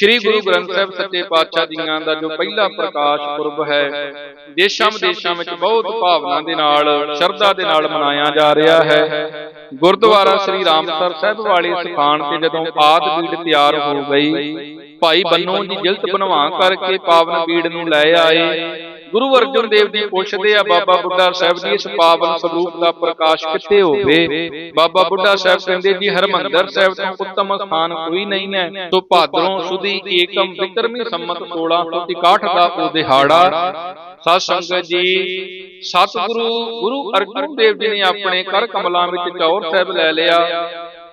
ਸ੍ਰੀ ਗੁਰੂ ਗ੍ਰੰਥ ਸਾਹਿਬ ਸੱਚੇ ਪਾਤਸ਼ਾਹ ਜੀਆਂ ਦਾ ਜੋ ਪਹਿਲਾ ਪ੍ਰਕਾਸ਼ ਪੁਰਬ ਹੈ ਦੇਸ਼ਾਂ ਵਿਦੇਸ਼ਾਂ ਵਿੱਚ ਬਹੁਤ ਭਾਵਨਾ ਦੇ ਨਾਲ ਸ਼ਰਧਾ ਦੇ ਨਾਲ ਮਨਾਇਆ ਜਾ ਰਿਹਾ ਹੈ। ਗੁਰਦੁਆਰਾ ਸ੍ਰੀ ਰਾਮਸਰ ਸਾਹਿਬ ਵਾਲੇ ਸਥਾਨ ਤੇ ਜਦੋਂ ਆਦ ਬੀੜ ਤਿਆਰ ਹੋ ਗਈ ਭਾਈ ਬੰਨੋ ਜੀ ਜਿਲਤ ਬਣਵਾ ਕਰਕੇ ਪਾਵਨ ਬੀੜ ਨੂੰ ਲੈ ਆਏ। ਗੁਰੂ ਅਰਜਨ ਦੇਵ ਜੀ ਪੁੱਛਦੇ ਆ ਬਾਬਾ ਬੁੱਢਾ ਸਾਹਿਬ ਜੀ, ਇਸ ਪਾਵਨ ਸਰੂਪ ਦਾ ਪ੍ਰਕਾਸ਼ ਕਿੱਥੇ ਹੋਵੇ? ਬਾਬਾ ਬੁੱਢਾ ਸਾਹਿਬ ਕਹਿੰਦੇ ਜੀ, ਹਰਮੰਦਰ ਸਾਹਿਬ ਤੋਂ ਉੱਤਮ ਸਥਾਨ ਕੋਈ ਨਹੀਂ ਹੈ। ਸੋ ਭਾਦਰੋਂ ਸੁਦੀ ਏਕਮ ਵਿਕਰਮੀ ਸੰਮਤ 1661 ਦਾ ਉਹ ਦਿਹਾੜਾ। ਸਾਧ ਸੰਗਤ ਜੀ, ਸਤਿਗੁਰੂ, ਗੁਰੂ ਅਰਜਨ ਦੇਵ ਜੀ ਨੇ ਆਪਣੇ ਕਰ ਕਮਲਾਂ ਵਿੱਚ ਚੌਰ ਸਾਹਿਬ ਲੈ ਲਿਆ।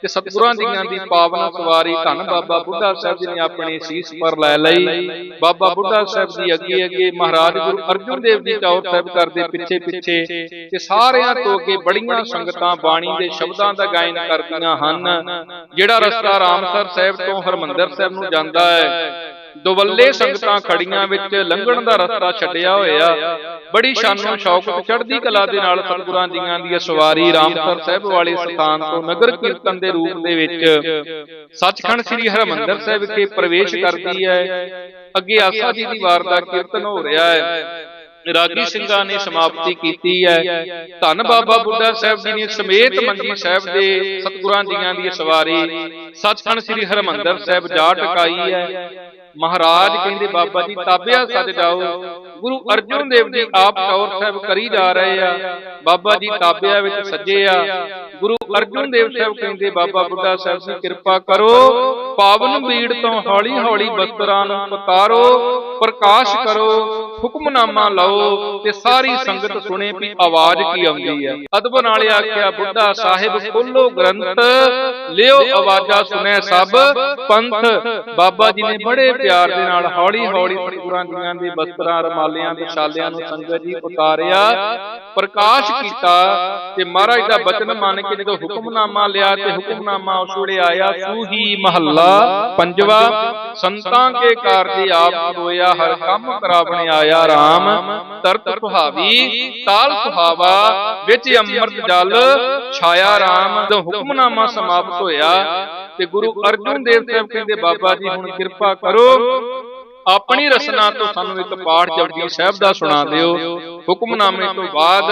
ਤੇ ਸਤਿਗੁਰਾਂ ਦੀਆਂ ਦੀ ਪਾਵਨ ਸਵਾਰੀ ਧੰਨ ਬਾਬਾ ਬੁੱਢਾ ਸਾਹਿਬ ਜੀ ਨੇ ਆਪਣੇ ਸੀਸ ਪਰ ਲੈ ਲਈ। ਬਾਬਾ ਬੁੱਢਾ ਸਾਹਿਬ ਦੀ ਅੱਗੇ ਅੱਗੇ ਮਹਾਰਾਜ ਗੁਰੂ ਅਰਜਨ ਦੇਵ ਜੀ ਚੌਰ ਸਾਹਿਬ ਕਰਦੇ ਪਿੱਛੇ ਪਿੱਛੇ ਤੇ ਸਾਰਿਆਂ ਤੋਂ ਅੱਗੇ ਬੜੀਆਂ ਸੰਗਤਾਂ ਬਾਣੀ ਦੇ ਸ਼ਬਦਾਂ ਦਾ ਗਾਇਨ ਕਰਦੀਆਂ ਹਨ ਜਿਹੜਾ ਰਸਤਾ ਰਾਮਸਰ ਸਾਹਿਬ ਤੋਂ ਹਰਮੰਦਰ ਸਾਹਿਬ ਨੂੰ ਜਾਂਦਾ ਹੈ। ਦੁਵੱਲੇ ਸੰਗਤਾਂ ਖੜੀਆਂ ਵਿੱਚ ਲੰਘਣ ਦਾ ਰਸਤਾ ਛੱਡਿਆ ਹੋਇਆ। ਬੜੀ ਸ਼ਾਨੋ ਸ਼ੌਕਤ ਚੜ੍ਹਦੀ ਕਲਾ ਦੇ ਨਾਲ ਸਤਿਗੁਰਾਂ ਦੀਆਂ ਦੀ ਸਵਾਰੀ ਰਾਮਸਰ ਸਾਹਿਬ ਵਾਲੇ ਸਥਾਨ ਤੋਂ ਨਗਰ ਕੀਰਤਨ ਦੇ ਰੂਪ ਦੇ ਵਿੱਚ ਸੱਚਖੰਡ ਸ੍ਰੀ ਹਰਮੰਦਰ ਸਾਹਿਬ ਵਿਖੇ ਪ੍ਰਵੇਸ਼ ਕਰਦੀ ਹੈ। ਅੱਗੇ ਆਸਾ ਜੀ ਦੀ ਵਾਰ ਦਾ ਕੀਰਤਨ ਹੋ ਰਿਹਾ ਹੈ। ਰਾਗੀ ਸਿੰਘਾਂ ਨੇ ਸਮਾਪਤੀ ਕੀਤੀ ਹੈ। ਧੰਨ ਬਾਬਾ ਬੁੱਢਾ ਸਾਹਿਬ ਜੀ ਨੇ ਸਮੇਤ ਮੰਜੀ ਸਾਹਿਬ ਦੇ ਸਤਿਗੁਰਾਂ ਦੀਆਂ ਦੀ ਸਵਾਰੀ ਸੱਚਖੰਡ ਸ੍ਰੀ ਹਰਮੰਦਰ ਸਾਹਿਬ ਜਾ ਟਿਕਾਈ ਹੈ। ਮਹਾਰਾਜ ਕਹਿੰਦੇ, ਬਾਬਾ ਜੀ, ਤਾਬਿਆ ਸੱਜ ਜਾਓ। ਗੁਰੂ ਅਰਜਨ ਦੇਵ ਜੀ ਆਪ ਕੌਰ ਸਾਹਿਬ ਕਰੀ ਜਾ ਰਹੇ ਆ। ਬਾਬਾ ਜੀ, ਤਾਬਿਆ ਵਿੱਚ ਸੱਜੇ ਆ। ਗੁਰੂ ਅਰਜਨ ਦੇਵ ਸਾਹਿਬ ਕਹਿੰਦੇ, ਬਾਬਾ ਬੁੱਢਾ ਸਾਹਿਬ ਜੀ, ਕਿਰਪਾ ਕਰੋ। ਪਾਵਨ ਬੀੜ ਤੋਂ ਹੌਲੀ ਹੌਲੀ ਬਸਤਰਾਂ ਨੂੰ ਪਤਾਰੋ ਪ੍ਰਕਾਸ਼ ਕਰੋ। ਹੁਕਮਨਾਮਾ ਲਓ ਤੇ ਸਾਰੀ ਸੰਗਤ ਸੁਣੇ ਵੀ ਆਵਾਜ਼ ਕੀ ਆਉਂਦੀ ਹੈ। ਅਦਬ ਨਾਲੇ ਆਖਿਆ, ਬੁੱਢਾ ਸਾਹਿਬ ਖੋਲੋ ਗ੍ਰੰਥ, ਲਿਓ ਆਵਾਜ਼ਾਂ ਸੁਣੈ ਸਭ ਪੰਥ। ਬਾਬਾ ਜੀ ਨੇ ਬੜੇ ਪਿਆਰ ਦੇ ਨਾਲ ਹੌਲੀ ਹੌਲੀ ਸਤਿਗੁਰਾਂ ਦੀਆਂ ਦੇ ਬਸਤਰਾਂ, ਰਮਾਲਿਆਂ ਦੇ ਛਾਲਿਆਂ ਨੂੰ ਸੰਗਤ ਜੀ ਉਤਾਰਿਆ ਪ੍ਰਕਾਸ਼ ਕੀਤਾ ਤੇ ਮਹਾਰਾਜ ਦਾ ਬਚਨ ਮੰਨ ਕੇ ਜਦੋਂ ਹੁਕਮਨਾਮਾ ਲਿਆ ਤੇ ਹੁਕਮਨਾਮਾ ਉਸ ਵੇਲੇ ਆਇਆ ਸੂਹੀ ਮਹੱਲਾ ਪੰਜਵਾ, ਸੰਤਾਂ ਕੇ ਕਾਰਜ ਆਪ ਹੋਇਆ ਹਰ ਕੰਮ ਕਰਾਵਣੇ ਆਇਆ RAM ਤਰਤ ਸੁਹਾਵੀ, ਤਾਲ ਸੁਹਾਵਾ, ਵਿੱਚ ਅੰਮ੍ਰਿਤ ਜਲ, ਛਾਇਆ RAM ਜਦੋਂ ਹੁਕਮਨਾਮਾ ਸਮਾਪਤ ਹੋਇਆ ਤੇ ਗੁਰੂ ਅਰਜਨ ਦੇਵ ਸਾਹਿਬ ਕਹਿੰਦੇ, ਬਾਬਾ ਜੀ, ਹੁਣ ਕਿਰਪਾ ਕਰੋ, ਆਪਣੀ ਰਸਨਾ ਤੋਂ ਸਾਨੂੰ ਇੱਕ ਪਾਠ ਜਪਜੀ ਸਾਹਿਬ ਦਾ ਸੁਣਾ ਦਿਓ। ਹੁਕਮਨਾਮੇ ਤੋਂ ਬਾਅਦ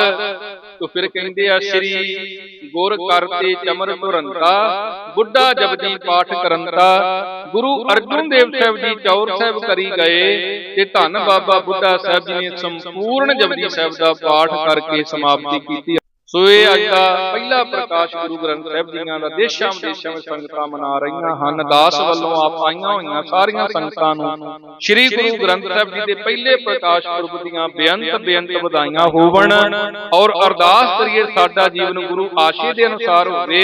ਤੋ ਫਿਰ ਕਹਿੰਦੇ ਆ, ਸ੍ਰੀ ਗੁਰ ਕਰਤੇ ਚਮਰ ਤੁਰੰਤਾ ਬੁੱਢਾ ਜਪਜੀ ਪਾਠ ਕਰੰਤਾ ਗੁਰੂ ਅਰਜਨ ਦੇਵ ਸਾਹਿਬ ਜੀ ਚੌਰ ਸਾਹਿਬ ਕਰੀ ਗਏ ਤੇ ਧੰਨ ਬਾਬਾ ਬੁੱਢਾ ਸਾਹਿਬ ਜੀ ਨੇ ਸੰਪੂਰਨ ਜਪਜੀ ਸਾਹਿਬ ਦਾ ਪਾਠ ਕਰਕੇ ਸਮਾਪਤੀ ਕੀਤੀ। ਸੋ ਇਹ ਅੱਜ ਦਾ ਪਹਿਲਾ ਪ੍ਰਕਾਸ਼ ਗੁਰੂ ਗ੍ਰੰਥ ਸਾਹਿਬ ਜੀਆਂ ਦਾ ਦੇਸ਼ਾਂ ਵਿਦੇਸ਼ਾਂ ਵਿੱਚ ਸੰਗਤਾਂ ਮਨਾ ਰਹੀਆਂ ਹਨ। ਦਾਸ ਵੱਲੋਂ ਆਪ ਆਈਆਂ ਹੋਈਆਂ ਸਾਰੀਆਂ ਸੰਗਤਾਂ ਨੂੰ ਸ੍ਰੀ ਗੁਰੂ ਗ੍ਰੰਥ ਸਾਹਿਬ ਜੀ ਦੇ ਪਹਿਲੇ ਪ੍ਰਕਾਸ਼ ਪੁਰਬ ਦੀਆਂ ਬੇਅੰਤ ਬੇਅੰਤ ਵਧਾਈਆਂ ਹੋਵਣ ਔਰ ਅਰਦਾਸ ਕਰੀਏ ਸਾਡਾ ਜੀਵਨ ਗੁਰੂ ਆਸ਼ੇ ਦੇ ਅਨੁਸਾਰ ਹੋਵੇ।